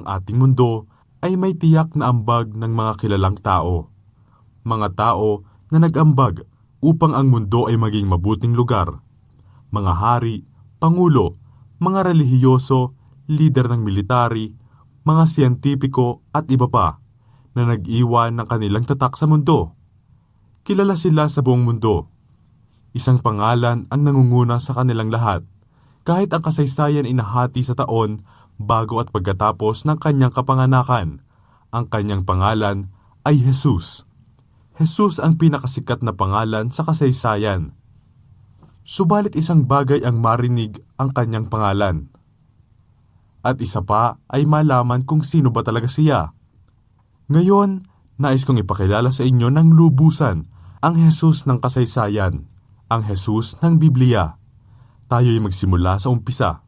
ang ating mundo ay may tiyak na ambag ng mga kilalang tao. Mga tao na nag-ambag upang ang mundo ay maging mabuting lugar. Mga hari, pangulo, mga relihiyoso, lider ng military, mga siyentipiko at iba pa na nag-iwan ng kanilang tatak sa mundo. Kilala sila sa buong mundo. Isang pangalan ang nangunguna sa kanilang lahat, kahit ang kasaysayan inahati sa taon bago at pagkatapos ng kanyang kapanganakan. Ang kanyang pangalan ay Jesus. Jesus ang pinakasikat na pangalan sa kasaysayan. Subalit isang bagay ang marinig ang kanyang pangalan. At isa pa ay malaman kung sino ba talaga siya. Ngayon, nais kong ipakilala sa inyo ng lubusan ang Jesus ng kasaysayan, ang Jesus ng Biblia. Tayo'y magsimula sa umpisa.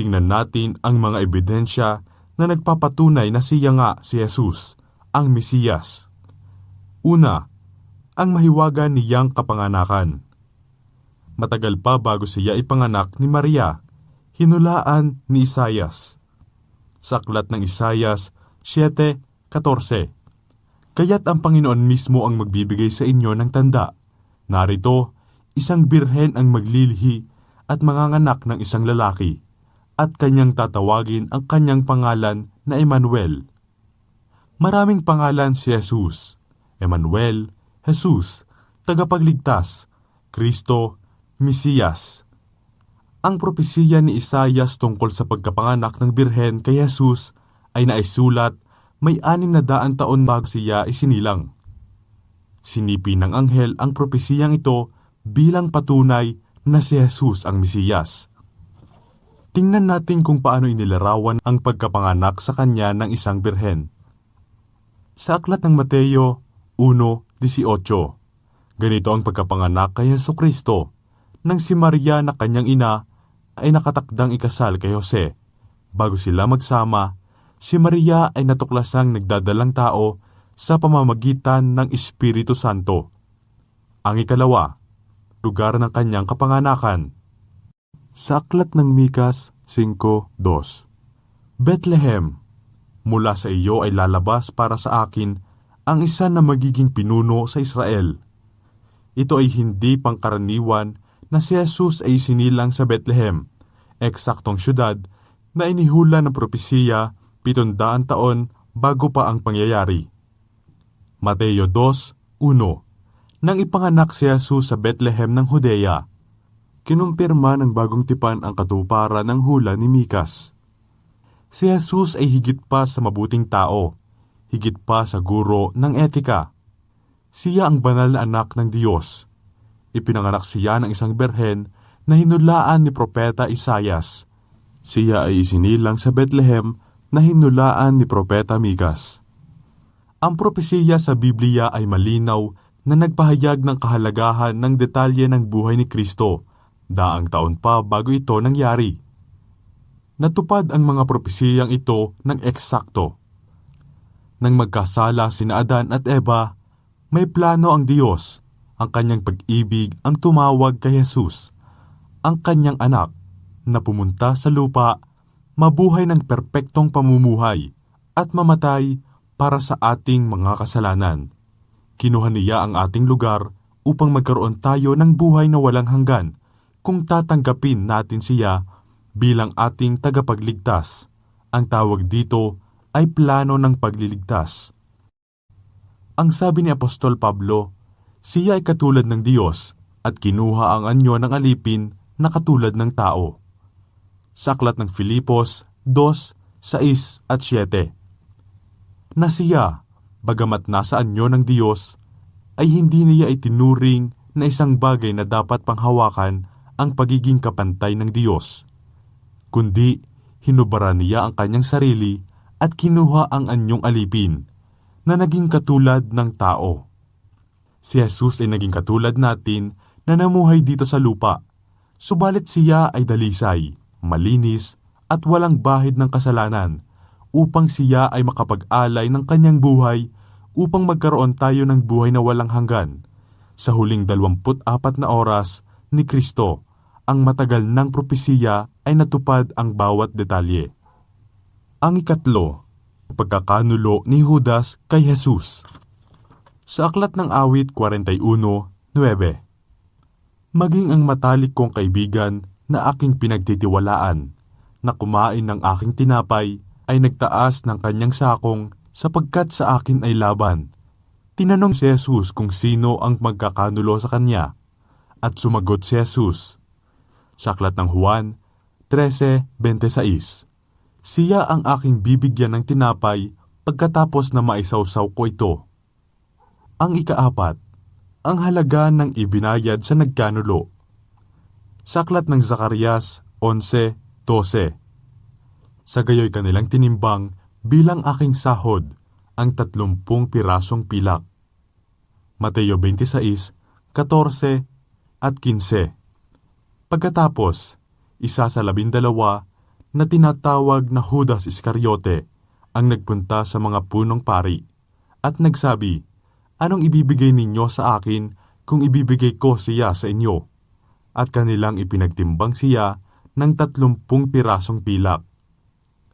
Tingnan natin ang mga ebidensya na nagpapatunay na siya nga si Jesus, ang Mesiyas. Una, ang mahiwaga niyang kapanganakan. Matagal pa bago siya ipanganak ni Maria, hinulaan ni Isayas. Sa aklat ng Isayas 7.14 Kaya't ang Panginoon mismo ang magbibigay sa inyo ng tanda. Narito, isang birhen ang maglilihi at manganganak ng isang lalaki, at kanyang tatawagin ang kanyang pangalan na Emmanuel. Maraming pangalan si Jesus, Emmanuel, Jesus, tagapagligtas, Kristo, Mesiyas. Ang propesiya ni Isayas tungkol sa pagkapanganak ng birhen kay Jesus ay naisulat may anim na daan taon bago siya isinilang. Sinipi ng anghel ang propesiyang ito bilang patunay na si Jesus ang Mesiyas. Tingnan natin kung paano inilarawan ang pagkapanganak sa kanya ng isang birhen. Sa aklat ng Mateo 1.18, ganito ang pagkapanganak kay Yeso Kristo nang si Maria na kanyang ina ay nakatakdang ikasal kay Jose. Bago sila magsama, si Maria ay natuklasang nagdadalang tao sa pamamagitan ng Espiritu Santo. Ang ikalawa, lugar ng kanyang kapanganakan. Sa aklat ng Mikas 5.2 Bethlehem, mula sa iyo ay lalabas para sa akin ang isa na magiging pinuno sa Israel. Ito ay hindi pangkaraniwan na si Jesus ay sinilang sa Bethlehem, eksaktong syudad na inihula ng propesiya pitundaan taon bago pa ang pangyayari. Mateo 2.1 Nang ipanganak si Jesus sa Bethlehem ng Judea, kinumpirma ng bagong tipan ang katuparan ng hula ni Mikas. Si Jesus ay higit pa sa mabuting tao, higit pa sa guro ng etika. Siya ang banal na anak ng Diyos. Ipinanganak siya ng isang berhen na hinulaan ni Propeta Isayas. Siya ay isinilang sa Bethlehem na hinulaan ni Propeta Mikas. Ang propesiya sa Biblia ay malinaw na nagpahayag ng kahalagahan ng detalye ng buhay ni Kristo, daang taon pa bago ito nangyari. Natupad ang mga propesiyang ito ng eksakto. Nang magkasala sina Adan at Eva, may plano ang Diyos, ang kanyang pag-ibig ang tumawag kay Jesus, ang kanyang anak, na pumunta sa lupa, mabuhay ng perpektong pamumuhay, at mamatay para sa ating mga kasalanan. Kinuha niya ang ating lugar upang magkaroon tayo ng buhay na walang hanggan kung tatanggapin natin siya bilang ating tagapagligtas. Ang tawag dito ay plano ng pagliligtas. Ang sabi ni Apostol Pablo, siya ay katulad ng Diyos at kinuha ang anyo ng alipin na katulad ng tao. Sa aklat ng Filipos 2, 6 at 7 Na siya, bagamat nasa anyo ng Diyos, ay hindi niya itinuring na isang bagay na dapat panghawakan ang pagiging kapantay ng Diyos. Kundi, hinubara niya ang kanyang sarili at kinuha ang anyong alipin na naging katulad ng tao. Si Jesus ay naging katulad natin na namuhay dito sa lupa, subalit siya ay dalisay, malinis at walang bahid ng kasalanan upang siya ay makapag-alay ng kanyang buhay upang magkaroon tayo ng buhay na walang hanggan. Sa huling 24 na oras ni Kristo, ang matagal ng propesiya ay natupad ang bawat detalye. Ang ikatlo, pagkakanulo ni Judas kay Jesus. Sa aklat ng awit 41.9 Maging ang matalik kong kaibigan na aking pinagtitiwalaan, na kumain ng aking tinapay, ay nagtaas ng kanyang sakong sapagkat sa akin ay laban. Tinanong si Jesus kung sino ang magkakanulo sa kanya, at sumagot si Jesus. Sa aklat ng Juan 13.26 Siya ang aking bibigyan ng tinapay pagkatapos na maisawsaw ko ito. Ang ikaapat, ang halaga ng ibinayad sa nagkanulo. Sa aklat ng Zacarias 11.12 Sa gayoy kanilang tinimbang bilang aking sahod ang tatlumpung pirasong pilak. Mateo 26, 14 at 15 Pagkatapos, isa sa labindalawa na tinatawag na Judas Iscariote ang nagpunta sa mga punong pari at nagsabi, Anong ibibigay ninyo sa akin kung ibibigay ko siya sa inyo? At kanilang ipinagtimbang siya ng tatlumpung pirasong pilak.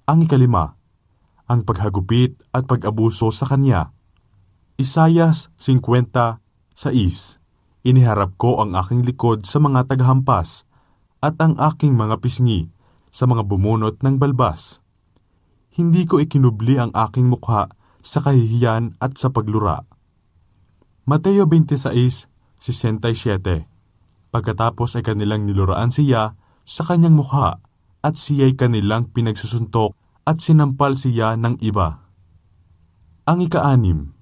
Ang ikalima, ang paghagupit at pag-abuso sa kanya. Isayas 50 sa is, Iniharap ko ang aking likod sa mga tagahampas at ang aking mga pisngi sa mga bumunot ng balbas. Hindi ko ikinubli ang aking mukha sa kahihiyan at sa paglura. Mateo 26, 67 Pagkatapos ay kanilang niluraan siya sa kanyang mukha at siya'y kanilang pinagsusuntok at sinampal siya ng iba. Ang ikaanim,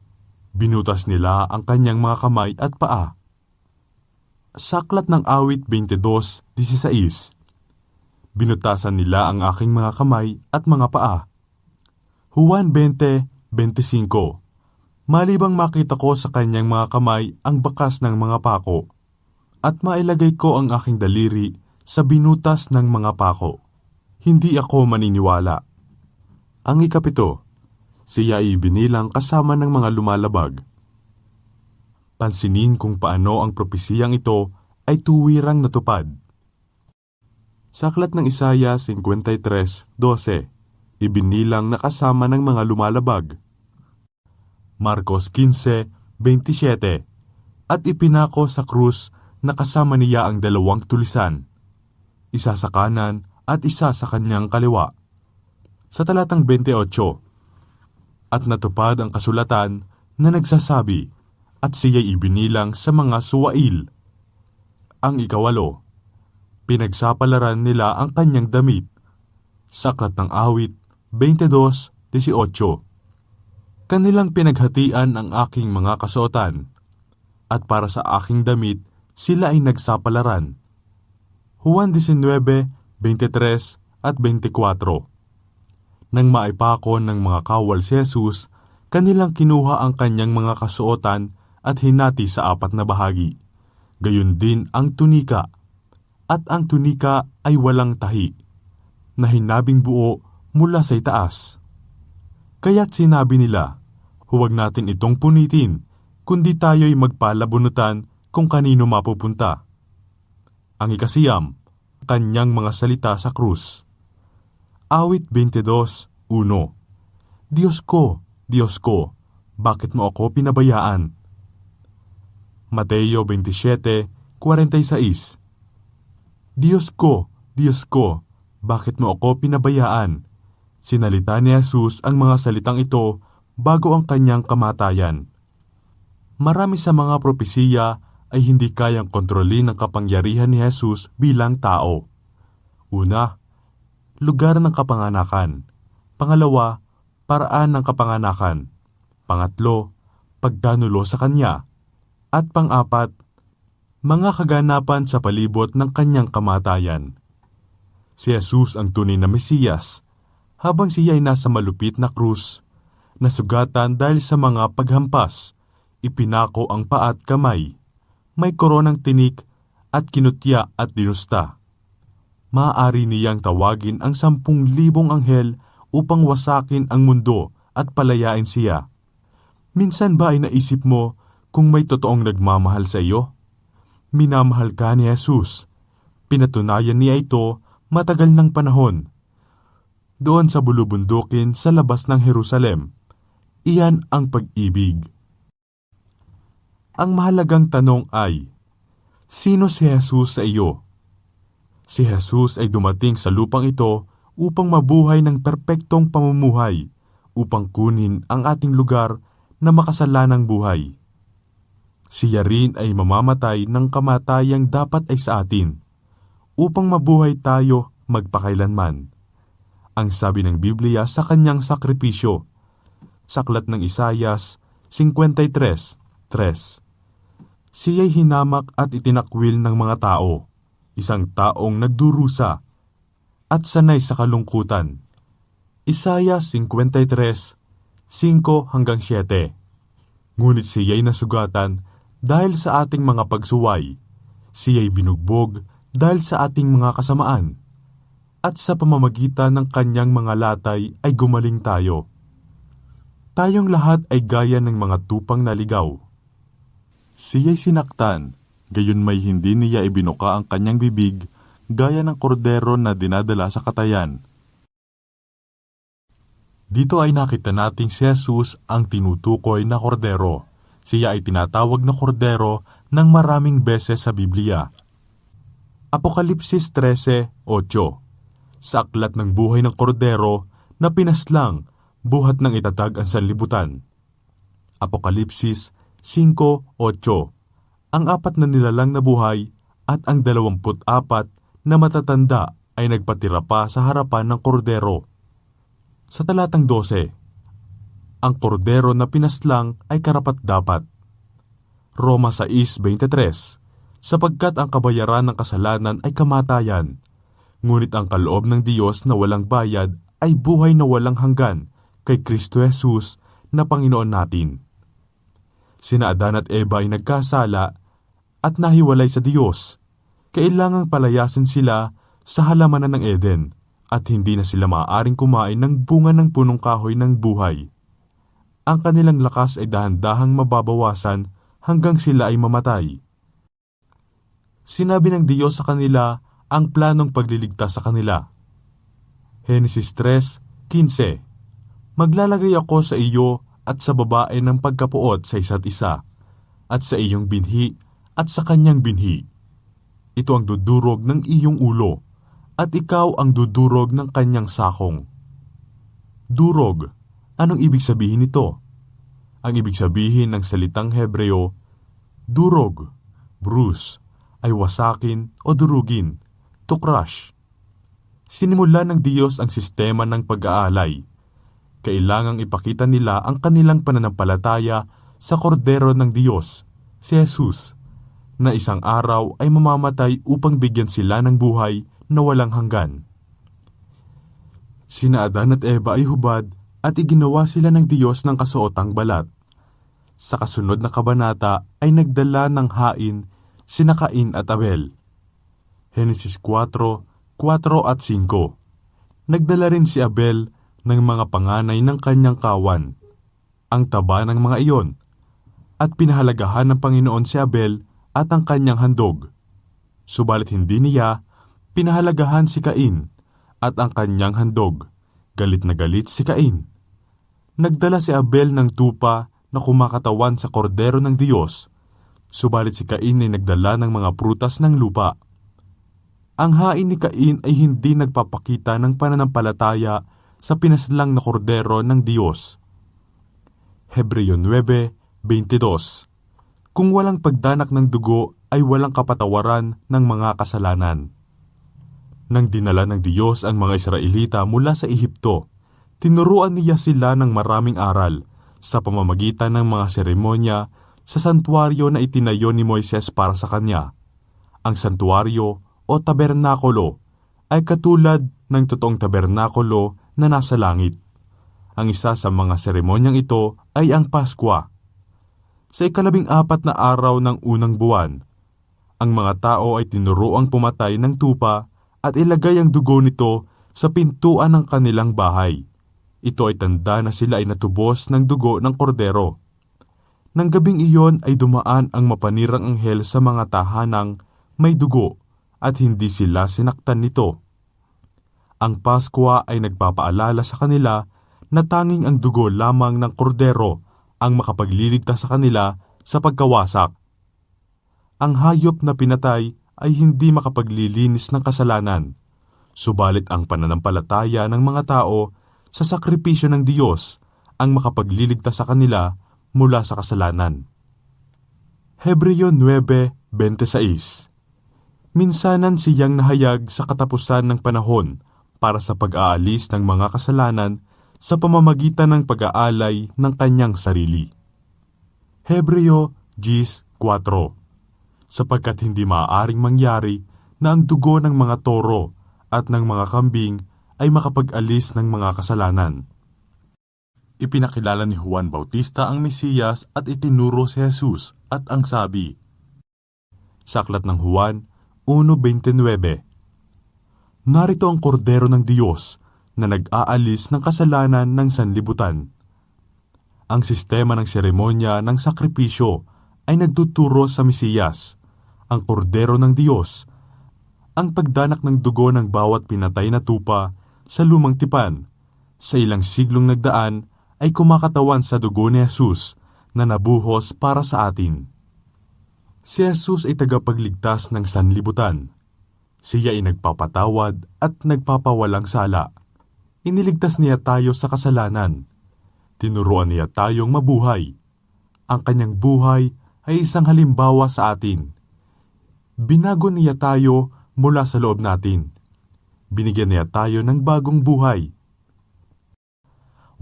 binutas nila ang kanyang mga kamay at paa. Saklat ng awit 22.16 Binutasan nila ang aking mga kamay at mga paa. Juan 20.25 Malibang makita ko sa kanyang mga kamay ang bakas ng mga pako, at mailagay ko ang aking daliri sa binutas ng mga pako. Hindi ako maniniwala. Ang ikapito, siya ay binilang kasama ng mga lumalabag. Pansinin kung paano ang propesiyang ito ay tuwirang natupad. Sa aklat ng Isaya 53.12, ibinilang na kasama ng mga lumalabag. Marcos 15.27 At ipinako sa krus na kasama niya ang dalawang tulisan, isa sa kanan at isa sa kanyang kaliwa. Sa talatang 28, At natupad ang kasulatan na nagsasabi, at siya'y ibinilang sa mga suwail. Ang ikawalo, pinagsapalaran nila ang kanyang damit. Saklat ng awit 22.18 Kanilang pinaghatian ang aking mga kasuotan, at para sa aking damit, sila ay nagsapalaran. Juan 19, 23 at 24 Nang maipakon ng mga kawal si Jesus, kanilang kinuha ang kanyang mga kasuotan at hinati sa apat na bahagi. Gayon din ang tunika, at ang tunika ay walang tahi, na hinabing buo mula sa itaas. Kaya't sinabi nila, huwag natin itong punitin, kundi tayo'y magpalabunutan kung kanino mapupunta. Ang ikasiyam, kanyang mga salita sa krus. Awit 22.1 Diyos ko, Diyos ko, bakit mo ako pinabayaan? Mateo 27.46 Diyos ko, Diyos ko, bakit mo ako pinabayaan? Sinalita ni Jesus ang mga salitang ito bago ang kanyang kamatayan. Marami sa mga propesiya ay hindi kayang kontrolin ang kapangyarihan ni Jesus bilang tao. Una, lugar ng kapanganakan. Pangalawa, paraan ng kapanganakan. Pangatlo, pagkanulo sa kanya. At pang-apat, mga kaganapan sa palibot ng kanyang kamatayan. Si Jesus ang tunay na Mesiyas, habang siya ay nasa malupit na krus, nasugatan dahil sa mga paghampas, ipinako ang paa at kamay, may koronang tinik at kinutya at dinusta. Maaari niyang tawagin ang sampung libong anghel upang wasakin ang mundo at palayain siya. Minsan ba ay naisip mo kung may totoong nagmamahal sa iyo? Minamahal ka ni Jesus. Pinatunayan niya ito matagal ng panahon. doon sa bulubundukin sa labas ng Jerusalem. Iyan ang pag-ibig. Ang mahalagang tanong ay, Sino si Jesus sa iyo? Si Jesus ay dumating sa lupang ito upang mabuhay ng perpektong pamumuhay, upang kunin ang ating lugar na makasalanang buhay. Siya rin ay mamamatay ng kamatayang dapat ay sa atin, upang mabuhay tayo magpakailanman. Ang sabi ng Biblia sa kanyang sakripisyo, Saklat ng Isayas 53.3 Siya'y hinamak at itinakwil ng mga tao, isang taong nagdurusa at sanay sa kalungkutan. Isaya 53, 5 hanggang 7 Ngunit siya'y nasugatan dahil sa ating mga pagsuway, siya'y binugbog dahil sa ating mga kasamaan, at sa pamamagitan ng kanyang mga latay ay gumaling tayo. Tayong lahat ay gaya ng mga tupang naligaw. Siya'y sinaktan, gayon may hindi niya ibinuka ang kanyang bibig gaya ng kordero na dinadala sa katayan. Dito ay nakita nating si Jesus ang tinutukoy na kordero. Siya ay tinatawag na kordero ng maraming beses sa Biblia. Apokalipsis 13.8 Sa aklat ng buhay ng kordero na pinaslang buhat ng itatag ang sanlibutan. Apokalipsis 5.8 Ang apat na nilalang na buhay at ang dalawamput apat na matatanda ay nagpatira pa sa harapan ng kordero. Sa talatang 12, ang kordero na pinaslang ay karapat-dapat. Roma 6.23 Sapagkat ang kabayaran ng kasalanan ay kamatayan, ngunit ang kaloob ng Diyos na walang bayad ay buhay na walang hanggan kay Kristo Jesus na Panginoon natin. Sina Adan at Eva ay nagkasala at nahiwalay sa Diyos. Kailangang palayasin sila sa halamanan ng Eden at hindi na sila maaaring kumain ng bunga ng punong kahoy ng buhay. Ang kanilang lakas ay dahan-dahang mababawasan hanggang sila ay mamatay. Sinabi ng Diyos sa kanila ang planong pagliligtas sa kanila. Genesis 3:15 Maglalagay ako sa iyo at sa babae ng pagkapuot sa isa't isa, at sa iyong binhi at sa kanyang binhi. Ito ang dudurog ng iyong ulo, at ikaw ang dudurog ng kanyang sakong. Durog, anong ibig sabihin nito? Ang ibig sabihin ng salitang Hebreo, durog, bruise, ay wasakin o durugin, to crush. Sinimula ng Diyos ang sistema ng pag-aalay. Kailangang ipakita nila ang kanilang pananampalataya sa kordero ng Diyos, si Jesus, na isang araw ay mamamatay upang bigyan sila ng buhay na walang hanggan. Sina Adan at Eva ay hubad at iginawa sila ng Diyos ng kasuotang balat. Sa kasunod na kabanata ay nagdala ng hain sina Cain at Abel. Genesis 4, 4 at 5 Nagdala rin si Abel ng mga panganay ng kanyang kawan, ang taba ng mga iyon, at pinahalagahan ng Panginoon si Abel at ang kanyang handog. Subalit hindi niya pinahalagahan si Cain at ang kanyang handog. Galit na galit si Cain. Nagdala si Abel ng tupa na kumakatawan sa kordero ng Diyos, subalit si Cain ay nagdala ng mga prutas ng lupa. Ang hain ni Cain ay hindi nagpapakita ng pananampalataya sa pinaslang na kordero ng Diyos. Hebreo 9.22 Kung walang pagdanak ng dugo ay walang kapatawaran ng mga kasalanan. Nang dinala ng Diyos ang mga Israelita mula sa Ehipto, tinuruan niya sila ng maraming aral sa pamamagitan ng mga seremonya sa santuaryo na itinayo ni Moises para sa kanya. Ang santuaryo o tabernakulo ay katulad ng totoong tabernakulo na nasa langit. Ang isa sa mga seremonyang ito ay ang Paskwa. Sa ikalabing apat na araw ng unang buwan, ang mga tao ay tinuruang pumatay ng tupa at ilagay ang dugo nito sa pintuan ng kanilang bahay. Ito ay tanda na sila ay natubos ng dugo ng kordero. Nang gabing iyon ay dumaan ang mapanirang anghel sa mga tahanang may dugo at hindi sila sinaktan nito. Ang Paskwa ay nagpapaalala sa kanila na tanging ang dugo lamang ng kordero ang makapagliligtas sa kanila sa pagkawasak. Ang hayop na pinatay ay hindi makapaglilinis ng kasalanan, subalit ang pananampalataya ng mga tao sa sakripisyo ng Diyos ang makapagliligtas sa kanila mula sa kasalanan. Hebreo 9.26 Minsanan siyang nahayag sa katapusan ng panahon para sa pag-aalis ng mga kasalanan sa pamamagitan ng pag-aalay ng kanyang sarili. Hebreo 10.4 Sapagkat hindi maaaring mangyari na ang dugo ng mga toro at ng mga kambing ay makapag-alis ng mga kasalanan. Ipinakilala ni Juan Bautista ang Mesiyas at itinuro si Jesus at ang sabi. Saklat ng Juan 1.29 Narito ang kordero ng Diyos na nag-aalis ng kasalanan ng sanlibutan. Ang sistema ng seremonya ng sakripisyo ay nagtuturo sa Mesiyas, ang kordero ng Diyos, ang pagdanak ng dugo ng bawat pinatay na tupa sa lumang tipan. Sa ilang siglong nagdaan ay kumakatawan sa dugo ni Jesus na nabuhos para sa atin. Si Jesus ay tagapagligtas ng sanlibutan. Siya ay nagpapatawad at nagpapawalang sala. Iniligtas niya tayo sa kasalanan. Tinuruan niya tayong mabuhay. Ang kanyang buhay ay isang halimbawa sa atin. Binago niya tayo mula sa loob natin. Binigyan niya tayo ng bagong buhay.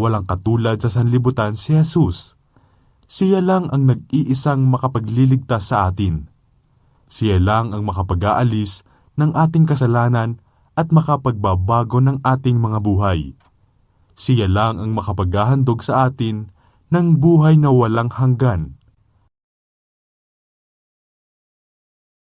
Walang katulad sa sanlibutan si Jesus. Siya lang ang nag-iisang makapagliligtas sa atin. Siya lang ang makapag-aalis ng ating kasalanan at makapagbabago ng ating mga buhay. Siya lang ang makapaghahandog sa atin ng buhay na walang hanggan.